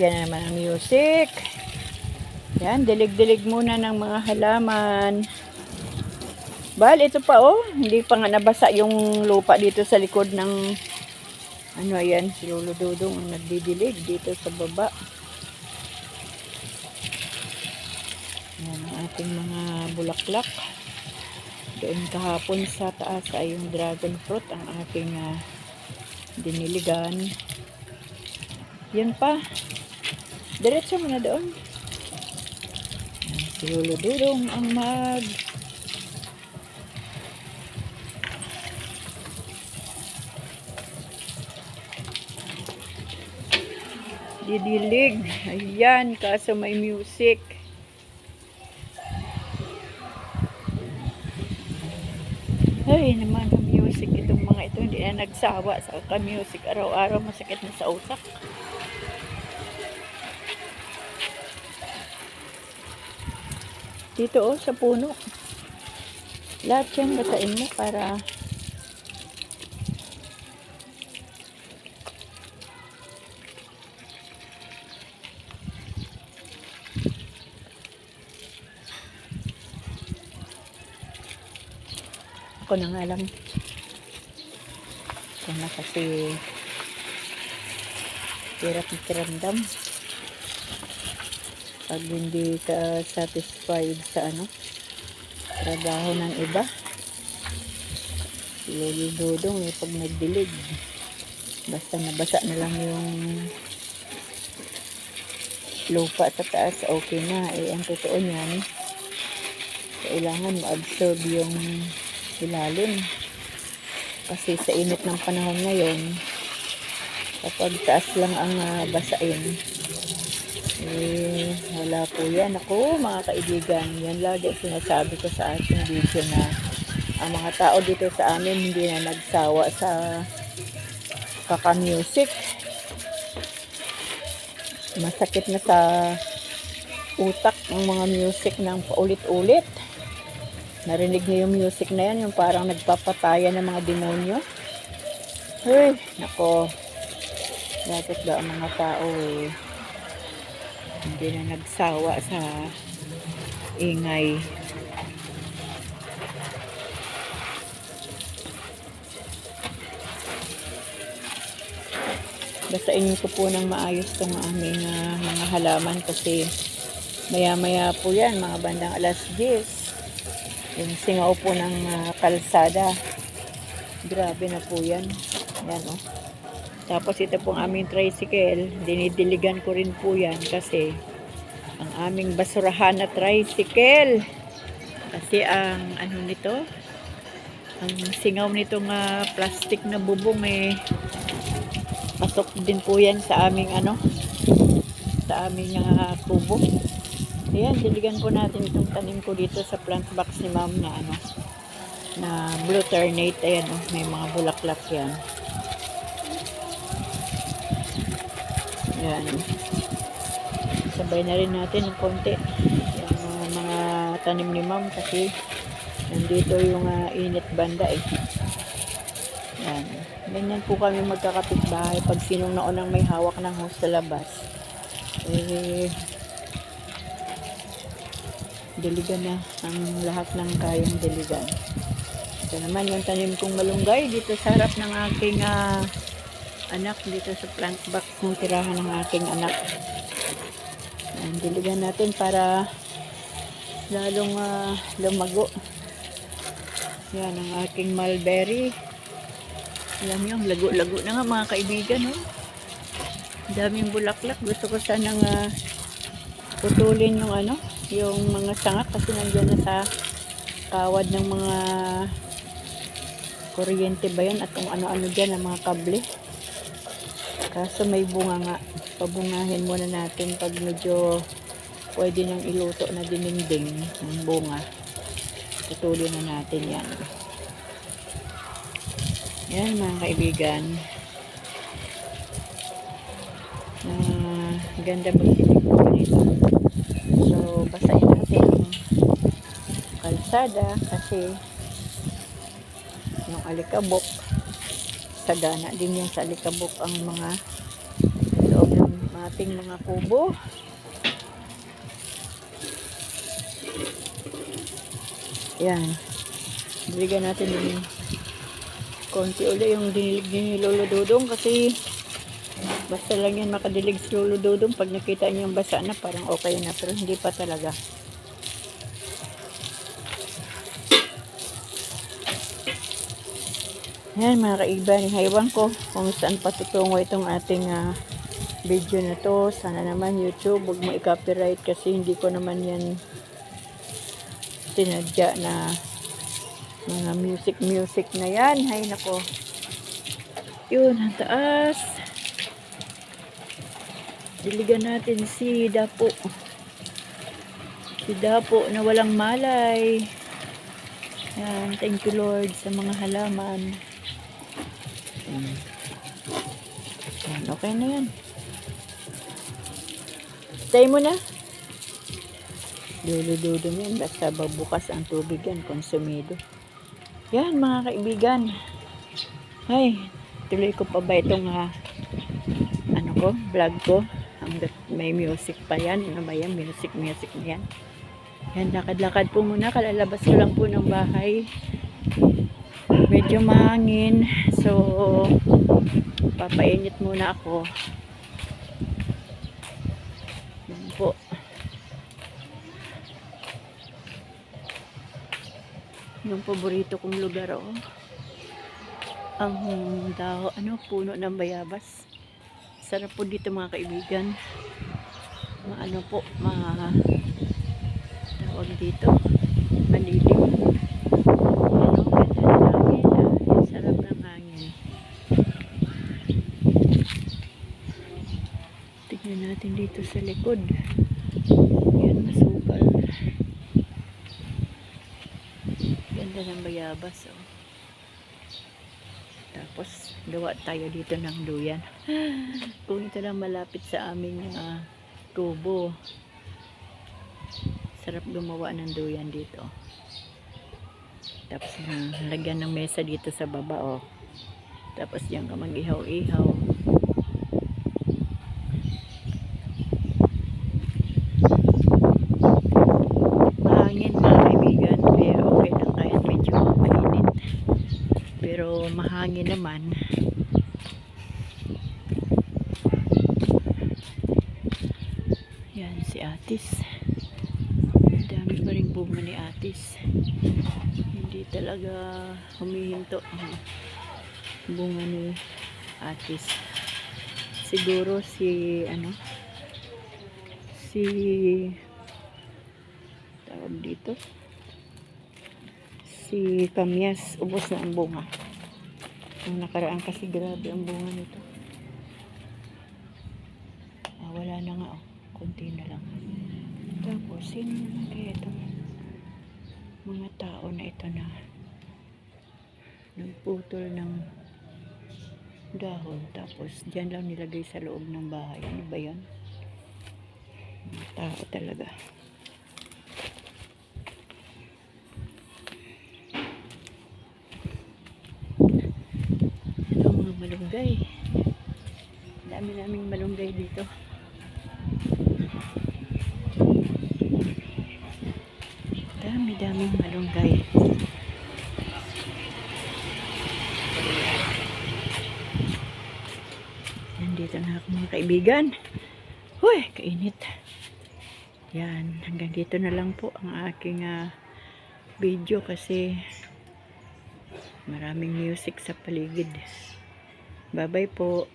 Yan naman ang music. Yan, dilig-dilig muna ng mga halaman. Bal, ito pa oh. Hindi pa nga nabasa yung lupa dito sa likod ng ano yan, si Lolo Dudong ang nagdidilig dito sa baba. Yan ang ating mga bulaklak. Doon kahapon sa taas ay yung dragon fruit ang aking ah, diniligan. Yan pa. Diretso mo na doon. Si Lolo Dudong ang mag didilig. Ayan, kaso may music. Ay, naman ang music itong mga ito. Hindi na nagsawa sa ka-music. Araw-araw masakit na sa utak. Dito oh, sa puno. Lahat yan batain mo para ako na nga lang. Ako na kasi hirap ikiramdam. Pag hindi ka satisfied sa ano, trabaho ng iba. Lolo Dodong eh, pag nagdilig. Basta nabasa na lang yung lupa sa taas, okay na. Eh, ang totoo niyan, kailangan ma-absorb yung ilalim. Kasi sa init ng panahon ngayon, kapag taas lang ang ah, basain, eh, wala po yan. Ako, mga kaibigan, yan lagi sinasabi ko sa ating video na ang mga tao dito sa amin hindi na nagsawa sa kaka-music. Masakit na sa utak ang mga music ng paulit-ulit. Narinig niyo yung music na yan, yung parang nagpapataya ng mga demonyo. Hey, nako. Bakit ba ang mga tao eh, hindi na nagsawa sa ingay. Basain ko po ng maayos tong aming ah, mga halaman kasi maya-maya po yan, mga bandang alas 10. Yung singaw po ng ah, kalsada. Grabe na po yan. Yan oh. Tapos ito pong aming tricycle, dinidiligan ko rin po yan kasi ang aming basurahan na tricycle. Kasi ang ano nito, ang singaw nitong ah, plastic na bubong eh, pasok din po yan sa aming ano, sa aming ah, kubo. Ayan, diligan po natin itong tanim ko dito sa plant box ni ma'am na ano, na blue ternate. Ayan, oh, may mga bulaklak yan. Yan. Sabay na rin natin ng konti. Yung uh, mga tanim ni ma'am kasi nandito yung uh, init banda eh. Yan. Ganyan po kami magkakapit bahay pag sinong naunang may hawak ng hose sa labas. Eh, diligan na ang lahat ng kayang diligan. Ito naman yung tanim kong malunggay dito sa harap ng aking ah, anak dito sa plant box ng tirahan ng aking anak. Ayan, diligan natin para lalong ah, lumago. Yan ang aking mulberry. Alam niyo, lago-lago na nga mga kaibigan. Oh. Daming bulaklak. Gusto ko sanang ah, putulin yung ano, yung mga sanga kasi nandiyan na sa kawad ng mga kuryente ba yun at kung ano-ano dyan ang mga kable. Kaso may bunga nga. Pabungahin muna natin pag medyo pwede nang iluto na dininding ng bunga. Putulin na natin yan. Yan mga kaibigan. Ah, ganda po nito. So, basahin natin kalsada kasi yung alikabok sagana din yung sa alikabok ang mga loob ng ating mga kubo. Yan. Diligan natin ng konti uli yung dinilig ni Lolo Dodong kasi basta lang yan makadilig si Lolo Dodong pag nakita niyo yung basa na parang okay na pero hindi pa talaga. Yan mga kaiban, haywan ko kung saan patutungo itong ating ah, video na to. Sana naman YouTube, huwag mo i-copyright kasi hindi ko naman yan tinadya na mga music music na yan. Hay nako. Yun, ang taas. Diligan natin si Dapo. Si Dapo na walang malay. Yan, thank you Lord sa mga halaman. Mm. Yan, okay na yan. Stay mo na. Dulo-dulo yan. Basta babukas ang tubig yan. Konsumido. Yan mga kaibigan. Ay, tuloy ko pa ba itong ah, ano ko, vlog ko. Hanggat may music pa yan. Ano ba yan? Music, music na yan. Yan, lakad-lakad po muna. Kalalabas ko lang po ng bahay. Medyo mahangin. So, papainit muna ako. Yan po. Yung paborito kong lugar, oh. Ang daw, ano, puno ng bayabas. Sarap po dito mga kaibigan. Ma, ano po, ma, tawag dito, malilim. Ano, ganda ng hangin, ah. Ang sarap ng hangin. Tignan natin dito sa likod. Yan, masukal. Ganda ng bayabas, oh. Tapos, gawa tayo dito ng duyan. Kung ito lang malapit sa aming ah, tubo. Sarap gumawa ng duyan dito. Tapos, ah, lagyan ng mesa dito sa baba, oh. Tapos, diyan ka mag-ihaw-ihaw. Mahangin mga kaibigan, kaya okay lang kahit medyo mainit. Pero mahangin naman. Yan si Atis. Ang dami pa rin bunga ni Atis. Hindi talaga humihinto ang bunga ni Atis. Siguro si ano si tawag dito si Kamyas ubos na ang bunga ang nakaraan kasi grabe ang bunga nito. Ah, wala na nga oh. Konti na lang. Tapos sino naman kaya itong mga tao na ito na nagputol ng dahon. Tapos dyan lang nilagay sa loob ng bahay. Ano ba yan mga tao talaga ito ang mga malunggay. Dami naming malunggay dito. Dami daming malunggay. Nandito na ako mga kaibigan. Huy, kainit. Yan, hanggang dito na lang po ang aking ah, video kasi maraming music sa paligid bye bye po